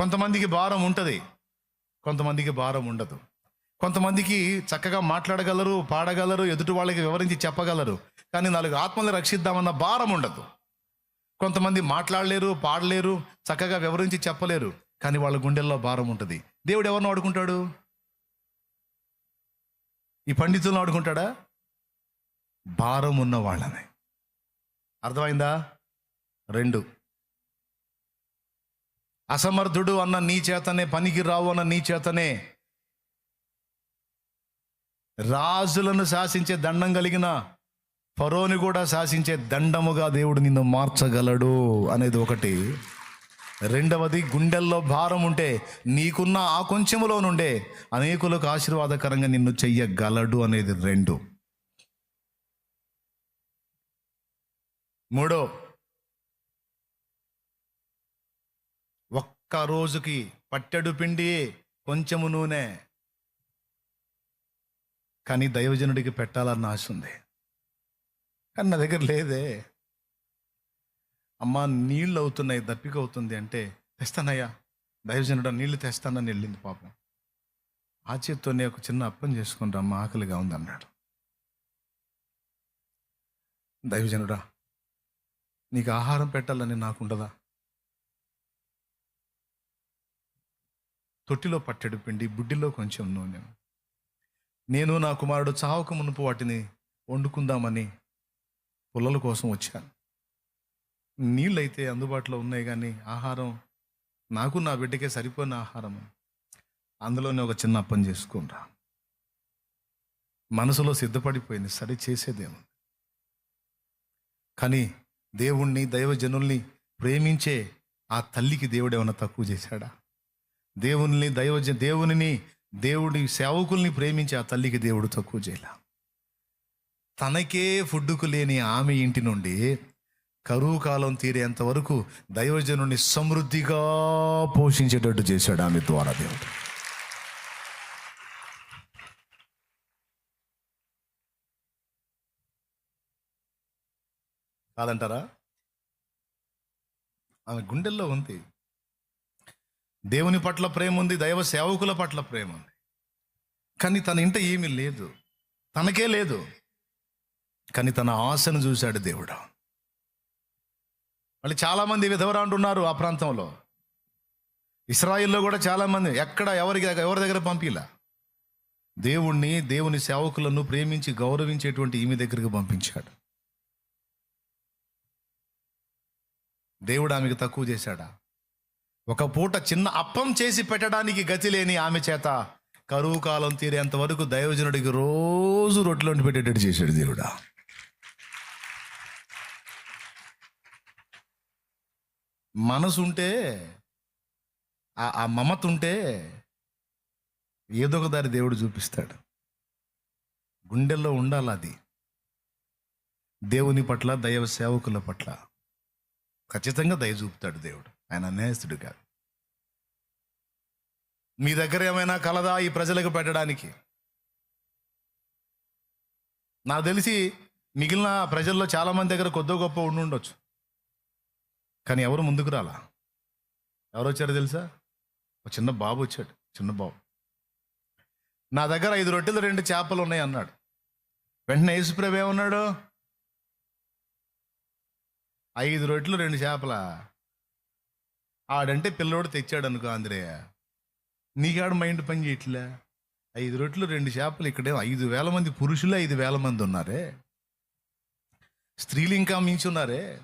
కొంతమందికి భారం ఉంటుంది. కొంతమందికి భారం ఉండదు. కొంతమందికి చక్కగా మాట్లాడగలరు పాడగలరు ఎదుటి వాళ్ళకి వివరించి చెప్పగలరు కానీ నాలుగు ఆత్మల్ని రక్షిద్దామన్న భారం ఉండదు. కొంతమంది మాట్లాడలేరు పాడలేరు చక్కగా వివరించి చెప్పలేరు కానీ వాళ్ళ గుండెల్లో భారం ఉంటుంది. దేవుడు ఎవరిని వాడుకుంటాడు? ఈ పండితులను వాడుకుంటాడా? భారం ఉన్న వాళ్ళని. అర్థమైందా? రెండు. అసమర్థుడు అన్న నీ చేతనే పనికి రావు అన్న నీ చేతనే రాజులను శాసించే దండం కలిగిన ఫరోని కూడా శాసించే దండముగా దేవుడు నిన్ను మార్చగలడు అనేది ఒకటి. రెండవది గుండెల్లో భారం ఉంటే నీకున్న ఆ కొంచెములో నుండే అనేకులకు ఆశీర్వాదకరంగా నిన్ను చెయ్యగలడు అనేది రెండు. మూడో ఒక్క రోజుకి పట్టెడు పిండి కొంచెము నూనె. కానీ దైవజనుడికి పెట్టాలన్న ఆశ ఉంది. కానీ నా దగ్గర లేదే. అమ్మా నీళ్ళు అవుతున్నాయి దప్పిక అవుతుంది అంటే తెస్తానయ్యా. దైవజనుడు నీళ్ళు తెస్తానని వెళ్ళింది పాపం. ఆ చేత్తోనే ఒక చిన్న అప్పం చేసుకుంటా అమ్మ ఆకలిగా ఉంది అన్నాడు. దైవజనుడా నీకు ఆహారం పెట్టాలని నాకుండదా తొట్టిలో పట్టెడు పిండి బుడ్డిలో కొంచెం నూనె. నేను నా కుమారుడు చావక మునుపు వాటిని వండుకుందామని పుల్లల కోసం వచ్చాను. నీళ్ళైతే అందుబాటులో ఉన్నాయి కానీ ఆహారం నాకు నా బిడ్డకే సరిపోయిన ఆహారం. అందులోనే ఒక చిన్న అప్పని చేసుకుంటా. మనసులో సిద్ధపడిపోయింది సరి చేసేదేమో కానీ దేవుణ్ణి దైవజనుల్ని ప్రేమించే ఆ తల్లికి దేవుడు ఏమైనా తక్కువ చేశాడా? దేవుని దైవజ దేవునిని దేవుడి సేవకుల్ని ప్రేమించి ఆ తల్లికి దేవుడు తక్కువ చేయాల. తనకే ఫుడ్డుకు లేని ఆమె ఇంటి నుండి కరువు కాలం తీరేంత వరకు దైవజనుని సమృద్ధిగా పోషించేటట్టు చేశాడు ఆమె ద్వారా దేవుడు. కాదంటారా? ఆమె గుండెల్లో ఉంది. దేవుని పట్ల ప్రేమ ఉంది దైవ సేవకుల పట్ల ప్రేమ ఉంది కానీ తన ఇంట ఏమీ లేదు. తనకే లేదు. కానీ తన ఆశను చూశాడు దేవుడు. మళ్ళీ చాలామంది విధవరాంటు ఉన్నారు ఆ ప్రాంతంలో. ఇస్రాయిల్లో కూడా చాలామంది ఎక్కడ ఎవరికి ఎవరి దగ్గర పంపిలా? దేవుణ్ణి దేవుని సేవకులను ప్రేమించి గౌరవించేటువంటి ఈమె దగ్గరికి పంపించాడు. దేవుడు ఆమెకు తక్కువ చేశాడా? ఒక పూట చిన్న అప్పం చేసి పెట్టడానికి గతి లేని ఆమె చేత కరువు కాలం తీరేంత వరకు దైవజనుడికి రోజు రొట్టెలు పెట్టేటట్టు చేశాడు దేవుడా. మనసు ఉంటే ఆ- ఆ మమత ఉంటే ఏదో ఒక దారి దేవుడు చూపిస్తాడు. గుండెల్లో ఉండాలి అది. దేవుని పట్ల దైవ సేవకుల పట్ల ఖచ్చితంగా దయ చూపుతాడు దేవుడు. ఆయన అన్యాయస్తుడు కాదు. మీ దగ్గర ఏమైనా కలదా ఈ ప్రజలకు పెట్టడానికి? నాకు తెలిసి మిగిలిన ప్రజల్లో చాలామంది దగ్గర కొద్దో గొప్ప ఉండి ఉండొచ్చు. కానీ ఎవరు ముందుకు రాలా? ఎవరు వచ్చారో తెలుసా? ఒక చిన్న బాబు వచ్చాడు చిన్న బాబు. నా దగ్గర ఐదు రొట్టెలు రెండు చేపలు ఉన్నాయి అన్నాడు. వెంటనే యేసుప్రభు ఏమన్నాడు? ఐదు రొట్టెలు రెండు చేపల? ఆడంటే పిల్లోడు తెచ్చాడు అనుకో ఆంధ్రయ్య నీకాడ మైండ్ పని చేయట్లే? ఐదు రొట్లు రెండు చేపలు ఇక్కడే ఐదు వేల మంది పురుషులు ఐదు వేల మంది ఉన్నారే? స్త్రీలు ఇంకా మించి ఉన్నారే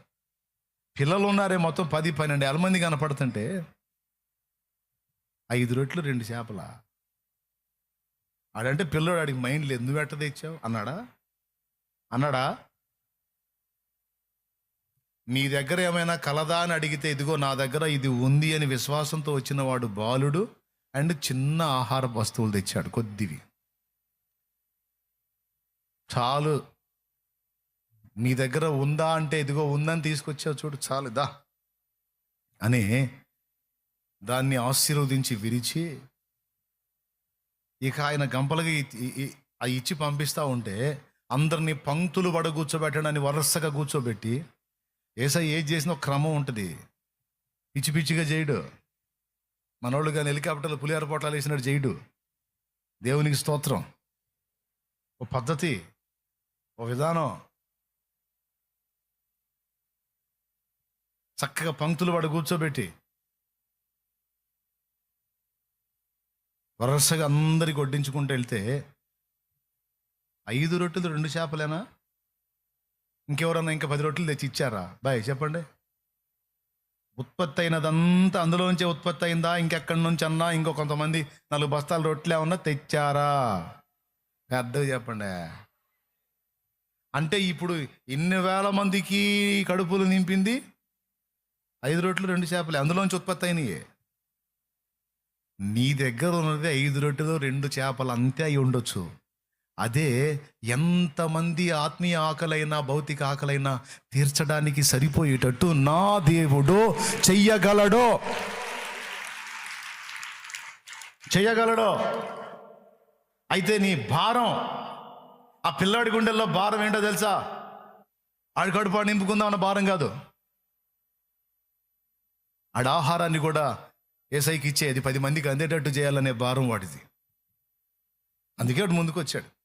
పిల్లలు ఉన్నారే మొత్తం పది పన్నెండు వేల మంది కనపడుతుంటే? ఐదు రొట్లు రెండు చేపల? ఆడంటే పిల్లోడు ఆడికి మైండ్ లేదు. నువ్వు ఎట్ట తెచ్చావు? అన్నాడా? అన్నాడా? మీ దగ్గర ఏమైనా కలదా అని అడిగితే ఇదిగో నా దగ్గర ఇది ఉంది అని విశ్వాసంతో వచ్చిన వాడు బాలుడు అండ్ చిన్న ఆహార వస్తువులు తెచ్చాడు కొద్దివి. చాలు. నీ దగ్గర ఉందా అంటే ఇదిగో ఉందని తీసుకొచ్చావు చూడు చాలు దా. అని దాన్ని ఆశీర్వదించి విరిచి ఇక ఆయన గంపలకి ఇచ్చి పంపిస్తా ఉంటే అందరినీ పంక్తులు పడ కూర్చోబెట్టడని వరుసగా కూర్చోబెట్టి ఏసై ఏది చేసిన ఒక క్రమం ఉంటుంది. పిచ్చి పిచ్చిగా చేయడు మనోళ్ళు కానీ హెలికాప్టర్లు పులిహార పొట్లాలు వేసినట్టు చేయడు దేవునికి స్తోత్రం. ఓ పద్ధతి ఓ విధానం. చక్కగా పంక్తులు వాడు కూర్చోబెట్టి. వరుసగా అందరికి వడ్డించుకుంటూ వెళ్తే ఐదు రొట్టెలు రెండు చేపలేనా? ఇంకెవరన్నా ఇంకా పది రొట్టెలు తెచ్చి ఇచ్చారా? బాయ్ చెప్పండి. ఉత్పత్తి అయినదంతా అందులోంచే ఉత్పత్తి అయిందా ఇంకెక్కడి నుంచి అన్నా ఇంకో కొంతమంది నాలుగు బస్తాల రొట్టెలు ఏమన్నా తెచ్చారా? పెద్దగా చెప్పండి. అంటే ఇప్పుడు ఇన్ని వేల మందికి కడుపులు నింపింది ఐదు రొట్టెలు రెండు చేపలే అందులోంచి ఉత్పత్తి అయినాయి నీ దగ్గర ఉన్నది ఐదు రొట్టెలు రెండు చేపలు అంతే అయి ఉండొచ్చు. అదే ఎంతమంది ఆత్మీయ ఆకలైనా భౌతిక ఆకలైనా తీర్చడానికి సరిపోయేటట్టు నా దేవుడు చెయ్యగలడో. చెయ్యగలడో. అయితే నీ భారం ఆ పిల్లాడి గుండెల్లో భారం ఏంటో తెలుసా? ఆడి కడుపు నింపుకుందాం అన్న భారం కాదు. ఆడ ఆహారాన్ని కూడా ఏసైకి ఇచ్చేది పది మందికి అందేటట్టు చేయాలనే భారం వాడిది. అందుకే ముందుకు వచ్చాడు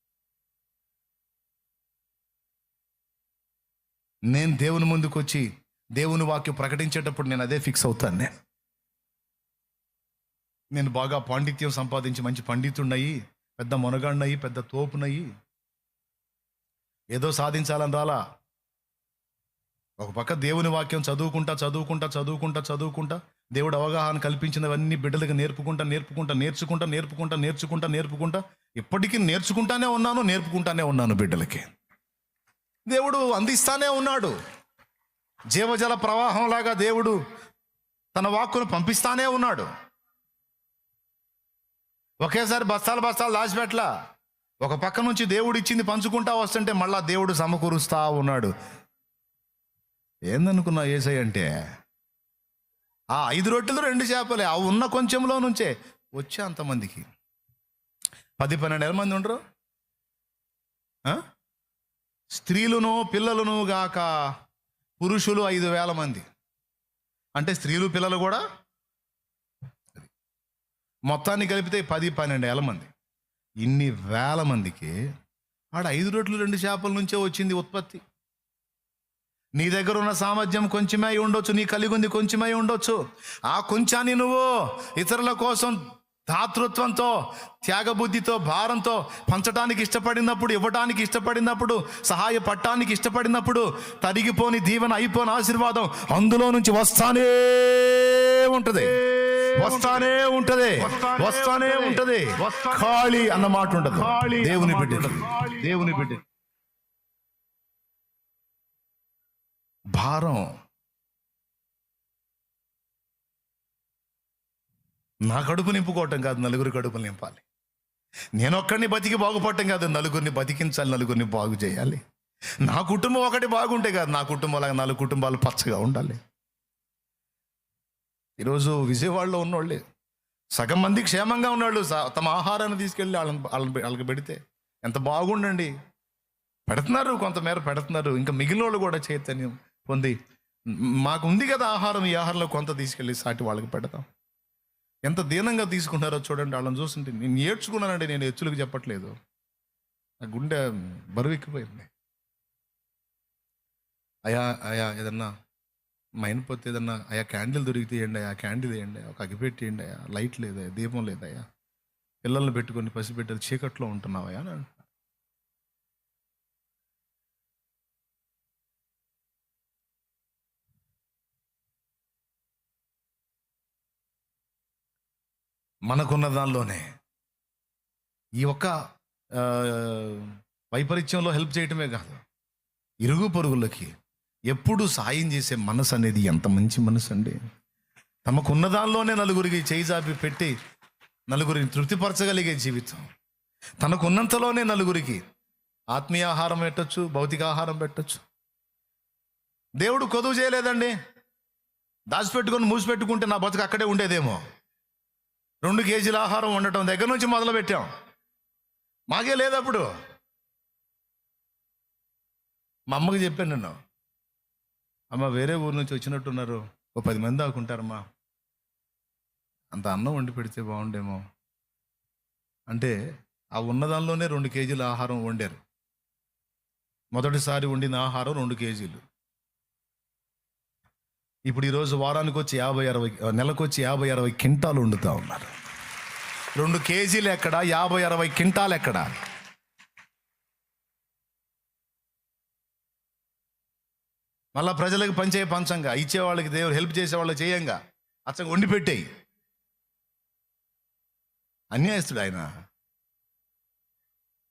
నేను దేవుని ముందుకు వచ్చి దేవుని వాక్యం ప్రకటించేటప్పుడు నేను అదే ఫిక్స్ అవుతాను నేను. నేను బాగా పాండిత్యం సంపాదించి మంచి పండితున్నయి పెద్ద మొనగాడినయి పెద్ద తోపునయ్యి ఏదో సాధించాలని రాలా? ఒక పక్క దేవుని వాక్యం చదువుకుంటా చదువుకుంటా చదువుకుంటా చదువుకుంటా దేవుడు అవగాహన కల్పించినవన్నీ బిడ్డలకు నేర్పుకుంటా నేర్పుకుంటా నేర్చుకుంటా నేర్పుకుంటా నేర్చుకుంటా నేర్పుకుంటా. ఇప్పటికీ నేర్చుకుంటానే ఉన్నాను నేర్పుకుంటానే ఉన్నాను బిడ్డలకి. దేవుడు అందిస్తానే ఉన్నాడు. జీవజల ప్రవాహంలాగా దేవుడు తన వాక్కును పంపిస్తానే ఉన్నాడు. ఒకేసారి బస్తాలు బస్తాలు దాచిపెట్ల ఒక పక్క నుంచి దేవుడు ఇచ్చింది పంచుకుంటా వస్తుంటే మళ్ళా దేవుడు సమకూరుస్తా ఉన్నాడు. ఏందనుకున్నా ఏసై అంటే? ఆ ఐదు రొట్టెలు రెండు చేపలే. ఆ ఉన్న కొంచెంలో నుంచే వచ్చే అంతమందికి. పది పన్నెండు వేల మంది ఉండరు? స్త్రీలును పిల్లలను గాక పురుషులు ఐదు వేల మంది. అంటే స్త్రీలు పిల్లలు కూడా మొత్తాన్ని కలిపితే పది పన్నెండు వేల మంది. ఇన్ని వేల మందికి ఆడ ఐదు రొట్లు రెండు చేపల నుంచే వచ్చింది ఉత్పత్తి. నీ దగ్గర ఉన్న సామర్థ్యం కొంచెమే ఉండొచ్చు నీ కలిగి ఉంది కొంచెమే ఉండొచ్చు. ఆ కొంచాన్ని నువ్వు ఇతరుల కోసం దాతృత్వంతో త్యాగబుద్ధితో భారంతో పంచడానికి ఇష్టపడినప్పుడు ఇవ్వడానికి ఇష్టపడినప్పుడు సహాయపడటానికి ఇష్టపడినప్పుడు తరిగిపోని దీవెన అయిపోని ఆశీర్వాదం అందులో నుంచి వస్తానే ఉంటది. వస్తానే ఉంటది. వస్తానే ఉంటది. ఖాళీ అన్న మాట ఉండదు దేవుని బిడ్డ. దేవుని బిడ్డ. భారం నా కడుపు నింపుకోవటం కాదు నలుగురి కడుపులు నింపాలి. నేను ఒక్కడిని బతికి బాగుపడటం కాదు నలుగురిని బతికించాలి నలుగురిని బాగు చేయాలి. నా కుటుంబం ఒకటి బాగుంటే కాదు నా కుటుంబంలాగా నాలుగు కుటుంబాలు పచ్చగా ఉండాలి. ఈరోజు విజయవాడలో ఉన్నోళ్ళే సగం మంది క్షేమంగా ఉన్నాళ్ళు తమ ఆహారాన్ని తీసుకెళ్ళి వాళ్ళని వాళ్ళని వాళ్ళకి పెడితే ఎంత బాగుండండి. పెడుతున్నారు కొంతమేర పెడుతున్నారు ఇంకా మిగిలిన వాళ్ళు కూడా చైతన్యం పొంది మాకు ఉంది కదా ఆహారం ఈ ఆహారంలో కొంత తీసుకెళ్ళి సాటి వాళ్ళకి పెడతాం. ఎంత దీనంగా తీసుకుంటారో చూడండి వాళ్ళని చూస్తుంటే నేను ఏడ్చుకున్నానండి నేను హెచ్చులకు చెప్పట్లేదు. నా గుండె బరువెక్కిపోయింది. అయా అయా ఏదన్నా మా అయినపోతే ఏదన్నా అయా క్యాండిల్ దొరికితే ఏండి అయ్యా క్యాండిల్ వేయండి ఒక అగిపెట్టి అయ్యా లైట్ లేదయా దీపం లేదయా పిల్లల్ని పెట్టుకొని పసిబిడ్డలు చీకట్లో ఉంటున్నావయ్యా మనకున్న దానిలోనే. ఈ ఒక్క వైపరీత్యంలో హెల్ప్ చేయటమే కాదు. ఇరుగు పొరుగులకి ఎప్పుడు సాయం చేసే మనసు అనేది ఎంత మంచి మనసు అండి. తమకున్న దానిలోనే నలుగురికి చేయిజాపి పెట్టి నలుగురిని తృప్తిపరచగలిగే జీవితం. తనకున్నంతలోనే నలుగురికి ఆత్మీయ ఆహారం పెట్టచ్చు భౌతిక ఆహారం పెట్టచ్చు. దేవుడు కొదువు చేయలేదండి. దాచిపెట్టుకొని మూసిపెట్టుకుంటే నా బతుకు అక్కడే ఉండేదేమో. రెండు కేజీల ఆహారం వండటం దగ్గర నుంచి మొదలు పెట్టాం మాకే లేదు అప్పుడు. మా అమ్మకి చెప్పాను నేను అమ్మ వేరే ఊరు నుంచి వచ్చినట్టున్నారు. ఓ పది మంది దాకుంటారమ్మా. అంత అన్నం వండి పెడితే బాగుండేమో. అంటే ఆ ఉన్నదానిలోనే రెండు కేజీల ఆహారం వండారు. మొదటిసారి వండిన ఆహారం రెండు కేజీలు. ఇప్పుడు ఈరోజు వారానికి వచ్చి యాభై అరవై నెలకు వచ్చి యాభై అరవై కింటాలు వండుతూ ఉన్నారు. రెండు కేజీలు ఎక్కడ? యాభై అరవై కింటాలు ఎక్కడ? మళ్ళా ప్రజలకు పంచే పంచంగా. ఇచ్చే వాళ్ళకి దేవుడు హెల్ప్ చేసేవాళ్ళు చేయంగా. అచ్చంగా వండి పెట్టేయి. అన్యాయస్తుడు ఆయన.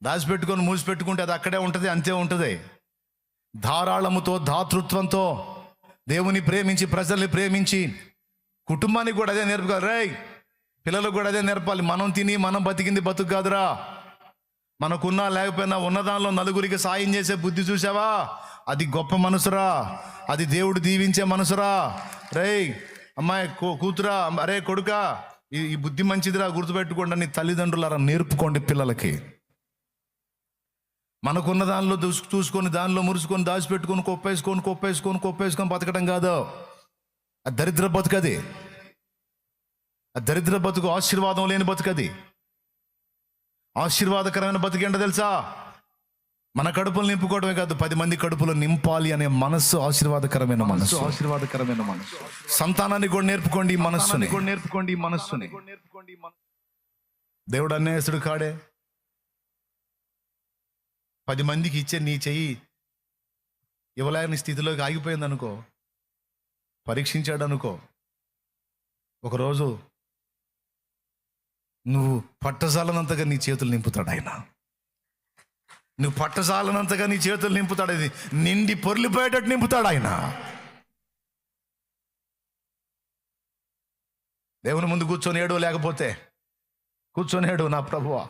దాచిపెట్టుకొని మూసిపెట్టుకుంటే అది అక్కడే ఉంటుంది అంతే ఉంటుంది. ధారాళముతో ధాతృత్వంతో దేవుని ప్రేమించి ప్రజల్ని ప్రేమించి కుటుంబానికి కూడా అదే నేర్పుకోవాలి రే పిల్లలకు కూడా అదే నేర్పాలి. మనం తిని మనం బతికింది బతుకు కాదురా మనకున్నా లేకపోయినా ఉన్నదానిలో నలుగురికి సాయం చేసే బుద్ధి చూసావా అది గొప్ప మనసురా. అది దేవుడు దీవించే మనసురా. రేయ్ అమ్మాయి కూతురా అరే కొడుకా ఈ ఈ బుద్ధి మంచిదిరా గుర్తుపెట్టుకోండి అని తల్లిదండ్రులారా నేర్పుకోండి పిల్లలకి. మనకున్న దానిలో దూసు చూసుకొని దానిలో మురుసుకొని దాచిపెట్టుకొని కొప్పేసుకొని కొప్పేసుకొని కొప్పేసుకొని బతకడం కాదు. ఆ దరిద్ర బతుకది ఆ దరిద్ర బతుకు ఆశీర్వాదం లేని బతుకది ఆశీర్వాదకరమైన బతికేంటో తెలుసా? మన కడుపులు నింపుకోవడమే కాదు పది మంది కడుపులు నింపాలి అనే మనస్సు ఆశీర్వాదకరమైన మనస్సు ఆశీర్వాదకరమైన మనసు సంతానాన్ని కూడా నేర్పుకోండి మనస్సుని. కూడా నేర్పుకోండి మనస్సుని. దేవుడు అన్యాయస్తుడు కాడే. పది మందికి ఇచ్చే నీ చెయ్యి ఇవ్వలేని స్థితిలోకి ఆగిపోయింది అనుకో పరీక్షించాడు అనుకో ఒకరోజు నువ్వు పట్టజాలనంతగా నీ చేతులు నింపుతాడు ఆయన. నువ్వు పట్టజాలనంతగా నీ చేతులు నింపుతాడు ఇది. నిండి పొర్లిపోయేటట్టు నింపుతాడు ఆయన. దేవుని ముందు కూర్చొని ఏడు లేకపోతే కూర్చొని ఏడు నా ప్రభువా.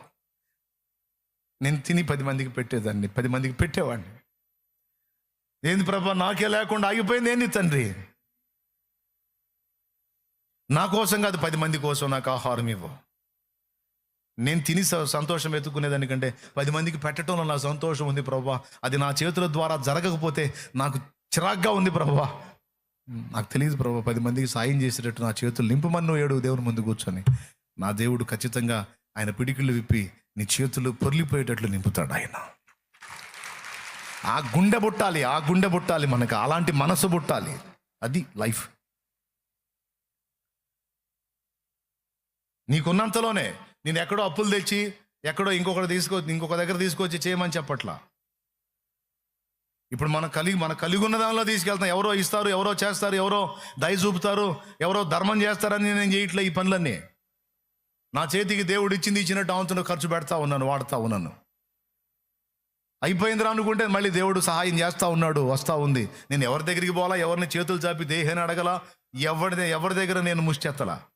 నేను తిని పది మందికి పెట్టేదాన్ని పది మందికి పెట్టేవాడిని. ఏంది ప్రభా నాకే లేకుండా ఆగిపోయింది ఏంది తండ్రి? నా కోసం కాదు పది మంది కోసం నాకు ఆహారం ఇవ్వు. నేను తిని స- సంతోషం ఎత్తుకునేదానికంటే పది మందికి పెట్టడంలో నా సంతోషం ఉంది ప్రభా. అది నా చేతుల ద్వారా జరగకపోతే నాకు చిరాగ్గా ఉంది ప్రభా. నాకు తెలియదు ప్రభా పది మందికి సాయం చేసేటట్టు నా చేతులు నింపమన్ను ఏడు దేవుని ముందు కూర్చొని. నా దేవుడు ఖచ్చితంగా ఆయన పిడికిళ్ళు విప్పి నీ చేతులు పొర్లిపోయేటట్లు నింపుతాడు ఆయన. ఆ గుండె బుట్టాలి ఆ గుండె బుట్టాలి మనకు అలాంటి మనసు బుట్టాలి అది లైఫ్. నీకున్నంతలోనే నేను ఎక్కడో అప్పులు తెచ్చి ఎక్కడో ఇంకొకటి తీసుకో ఇంకొక దగ్గర తీసుకొచ్చి చేయమని చెప్పట్లా. ఇప్పుడు మన కలిగి మన కలిగి ఉన్న దానిలో తీసుకెళ్తాం. ఎవరో ఇస్తారు ఎవరో చేస్తారు ఎవరో దయ చూపుతారు ఎవరో ధర్మం చేస్తారని నేను చేయట్లే ఈ పనులన్నీ. నా చేతికి దేవుడు ఇచ్చింది ఇచ్చినట్టు ఆవుతున్న ఖర్చు పెడతా ఉన్నాను వాడుతా ఉన్నాను. అయిపోయిందిరా అనుకుంటే మళ్ళీ దేవుడు సహాయం చేస్తా ఉన్నాడు వస్తా ఉంది. నేను ఎవరి దగ్గరికి పోలా ఎవరిని చేతులు చాపి దేహాన్ని అడగలా ఎవరి ఎవరి దగ్గర నేను ముష్టెత్తలా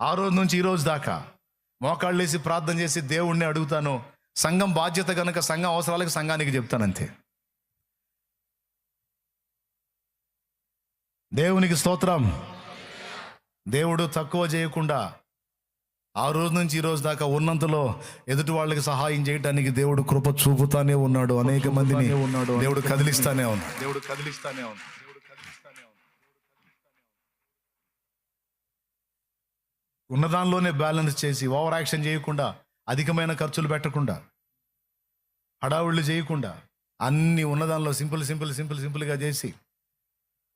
ఆ రోజు నుంచి ఈ రోజు దాకా మోకాళ్ళేసి ప్రార్థన చేసి దేవుణ్ణి అడుగుతాను. సంఘం బాధ్యత కనుక సంఘం అవసరాలకు సంఘానికి చెప్తానంతే. దేవునికి స్తోత్రం. దేవుడు తక్కువ చేయకుండా ఆ రోజు నుంచి ఈ రోజు దాకా ఉన్నంతలో ఎదుటి వాళ్ళకి సహాయం చేయడానికి దేవుడు కృప చూపుతానే ఉన్నాడు. అనేక మందిని ఉన్నాడు. దేవుడు కదిలిస్తానే ఉన్నాడు. దేవుడు కదిలిస్తానే ఉంది ఉన్నదానిలోనే బ్యాలెన్స్ చేసి ఓవర్ యాక్షన్ చేయకుండా అధికమైన ఖర్చులు పెట్టకుండా హడావుళ్ళు చేయకుండా అన్ని ఉన్నదానిలో సింపుల్ సింపుల్ సింపుల్ సింపుల్గా చేసి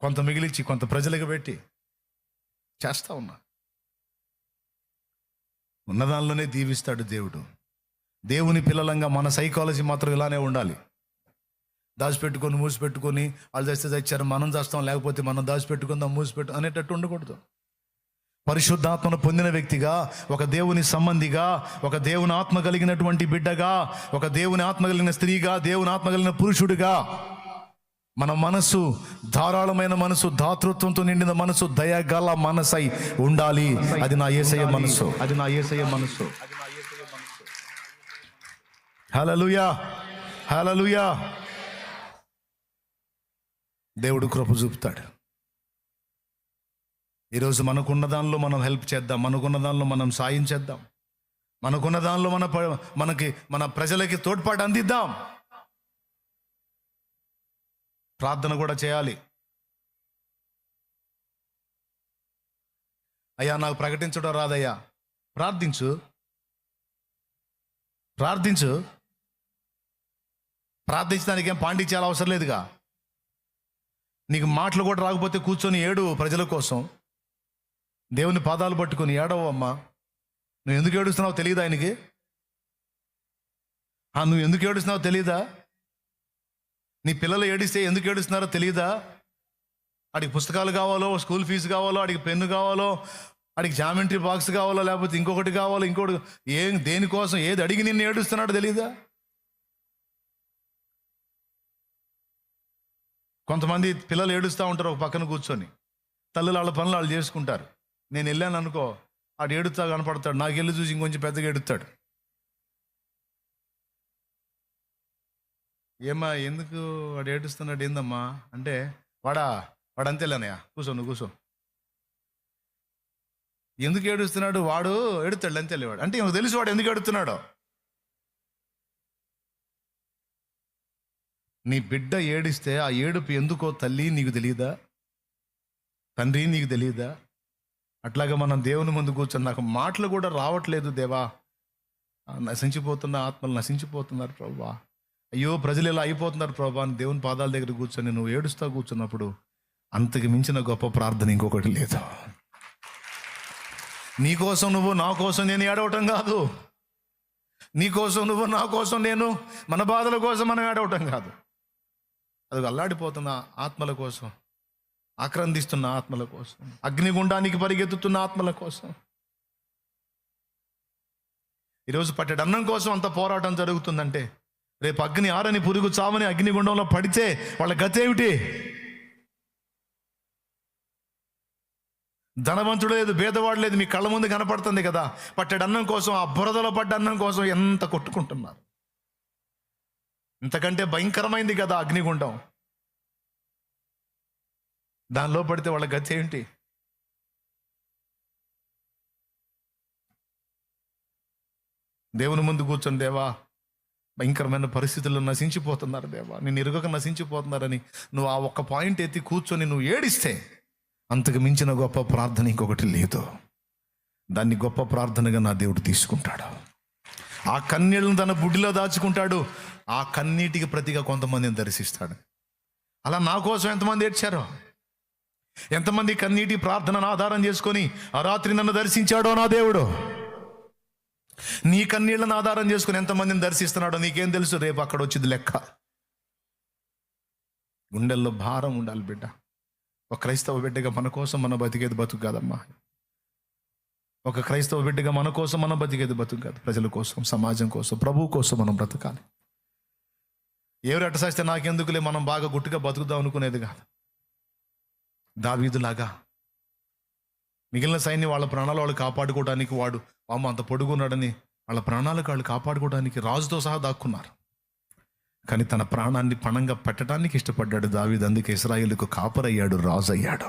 కొంత మిగిలిచ్చి కొంత ప్రజలకు పెట్టి చేస్తా ఉన్నా. ఉన్నదానిలోనే దీవిస్తాడు దేవుడు. దేవుని పిల్లలంగా మన సైకాలజీ మాత్రం ఇలానే ఉండాలి. దాచిపెట్టుకొని మూసిపెట్టుకొని వాళ్ళు చేస్తే తెచ్చారు మనం చేస్తాం లేకపోతే మనం దాచిపెట్టుకుందాం మూసిపెట్టు అనేటట్టు ఉండకూడదు. పరిశుద్ధాత్మను పొందిన వ్యక్తిగా ఒక దేవుని సంబంధిగా ఒక దేవుని ఆత్మ కలిగినటువంటి బిడ్డగా ఒక దేవుని ఆత్మ కలిగిన స్త్రీగా దేవుని ఆత్మ కలిగిన పురుషుడిగా మన మనసు ధారాళమైన మనసు దాతృత్వంతో నిండిన మనసు దయగల మనసై ఉండాలి. అది నా ఏసయ్య మనసు. అది నా ఏసయ్య మనసు. హలలుయా హలలుయా దేవుడు కృప చూపుతాడు. ఈరోజు మనకున్న దానిలో మనం హెల్ప్ చేద్దాం. మనకున్న దానిలో మనం సాయం చేద్దాం. మనకున్న దానిలో మన మనకి మన ప్రజలకి తోడ్పాటు అందిద్దాం. ప్రార్థన కూడా చేయాలి. అయ్యా నాకు ప్రకటించడం రాదయ్యా. ప్రార్థించు. ప్రార్థించు. ప్రార్థించడానికి ఏం పాండిత్యాలు అవసరం లేదుగా. నీకు మాటలు కూడా రాకపోతే కూర్చొని ఏడు ప్రజల కోసం. దేవుని పాదాలు పట్టుకొని ఏడవు అమ్మా. నువ్వు ఎందుకు ఏడుస్తున్నావు తెలియదా ఆయనకి? నువ్వు ఎందుకు ఏడుస్తున్నావో తెలియదా నీ పిల్లలు ఏడిస్తే ఎందుకు ఏడుస్తున్నారో తెలియదా వాడికి పుస్తకాలు కావాలో స్కూల్ ఫీజు కావాలో వాడికి పెన్ను కావాలో వాడికి జామెంట్రీ బాక్స్ కావాలో లేకపోతే ఇంకొకటి కావాలో ఇంకోటి ఏం దేనికోసం ఏది అడిగి నిన్ను ఏడుస్తున్నాడో తెలీదా? కొంతమంది పిల్లలు ఏడుస్తూ ఉంటారు ఒక పక్కన కూర్చొని. తల్లులు వాళ్ళ పనులు వాళ్ళు చేసుకుంటారు. నేను వెళ్ళాను అనుకో ఆడు ఏడుస్తా కనపడతాడు. నాకు వెళ్ళి చూసి ఇంకొంచెం పెద్దగా ఏడుస్తాడు. ఏమ్మా ఎందుకు వాడు ఏడుస్తున్నాడు ఏందమ్మా? అంటే వాడా వాడు అంతేలేనయ్యా కూర్చో నువ్వు కూర్చో ఎందుకు ఏడుస్తున్నాడు? వాడు ఏడుతాడు అంతేలే వాడు. అంటే ఈమెకు తెలుసు వాడు ఎందుకు ఏడుతున్నాడో నీ బిడ్డ ఏడిస్తే ఆ ఏడుపు ఎందుకో తల్లి నీకు తెలియదా తండ్రి నీకు తెలియదా అట్లాగా మనం దేవుని ముందు కూర్చొని నాకు మాటలు కూడా రావట్లేదు దేవా. నశించిపోతున్న ఆత్మలు నశించిపోతున్నారు ప్రభా అయ్యో ప్రజలు ఇలా అయిపోతున్నారు ప్రభా అని దేవుని పాదాల దగ్గర కూర్చొని నువ్వు ఏడుస్తా కూర్చున్నప్పుడు అంతకు మించిన గొప్ప ప్రార్థన ఇంకొకటి లేదు. నీ కోసం నువ్వు నా కోసం నేను ఏడవటం కాదు. నీ కోసం నువ్వు నా కోసం నేను మన బాధల కోసం మనం ఏడవటం కాదు. అది అల్లాడిపోతున్న ఆత్మల కోసం ఆక్రందిస్తున్న ఆత్మల కోసం అగ్నిగుండానికి పరిగెత్తుతున్న ఆత్మల కోసం. ఈరోజు పట్టెడన్నం కోసం అంత పోరాటం జరుగుతుందంటే రేపు అగ్ని ఆరని పురుగు చావని అగ్నిగుండంలో పడితే వాళ్ళ గతి ఏమిటి? ధనవంతుడు లేదు భేదవాడు లేదు మీ కళ్ళ ముందు కనపడుతుంది కదా. పట్టెడు అన్నం కోసం ఆ బురదలో పడ్డ అన్నం కోసం ఎంత కొట్టుకుంటున్నారు? ఇంతకంటే భయంకరమైంది కదా అగ్నిగుండం. దానిలో పడితే వాళ్ళ గతి ఏంటి దేవుని ముందు కూర్చొని దేవా. భయంకరమైన పరిస్థితుల్లో నశించిపోతున్నారు దేవా. నేను ఎరుగక నశించిపోతున్నారని నువ్వు ఆ ఒక్క పాయింట్ ఎత్తి కూర్చొని నువ్వు ఏడిస్తే అంతకు మించిన గొప్ప ప్రార్థన ఇంకొకటి లేదు. దాన్ని గొప్ప ప్రార్థనగా నా దేవుడు తీసుకుంటాడు. ఆ కన్నీళ్ళను తన బుడ్డిలో దాచుకుంటాడు. ఆ కన్నీటికి ప్రతిగా కొంతమందిని దర్శిస్తాడు. అలా నా కోసం ఎంతమంది ఏడ్చారో? ఎంతమంది కన్నీటి ప్రార్థనను ఆధారం చేసుకొని ఆ రాత్రి నన్ను దర్శించాడో నా దేవుడు? నీ కన్నీళ్ళను ఆధారం చేసుకుని ఎంతమందిని దర్శిస్తున్నాడో నీకేం తెలుసు? రేపు అక్కడ వచ్చింది లెక్క. గుండెల్లో భారం ఉండాలి బిడ్డ. ఒక క్రైస్తవ బిడ్డగా మన కోసం మన బతికేది బతుకు కాదమ్మా. ఒక క్రైస్తవ బిడ్డగా మన కోసం మనం బతికేది బతుకు కాదు. ప్రజల కోసం సమాజం కోసం ప్రభువు కోసం మనం బ్రతకాలి. ఎవరు అట్టసాస్తే నాకెందుకులే? మనం బాగా గుట్టుగా బతుకుదాం అనుకునేది కాదు. దావీదులాగా మిగిలిన సైన్యం వాళ్ళ ప్రాణాలు వాళ్ళు కాపాడుకోవడానికి వాడు అమ్మ అంత పొడుగున్నాడని వాళ్ళ ప్రాణాలకు వాళ్ళు కాపాడుకోవడానికి రాజుతో సహా దాక్కున్నారు. కానీ తన ప్రాణాన్ని పణంగా పెట్టడానికి ఇష్టపడ్డాడు దావీదు అందుకే ఇస్రాయిల్కు కాపరయ్యాడు రాజు అయ్యాడు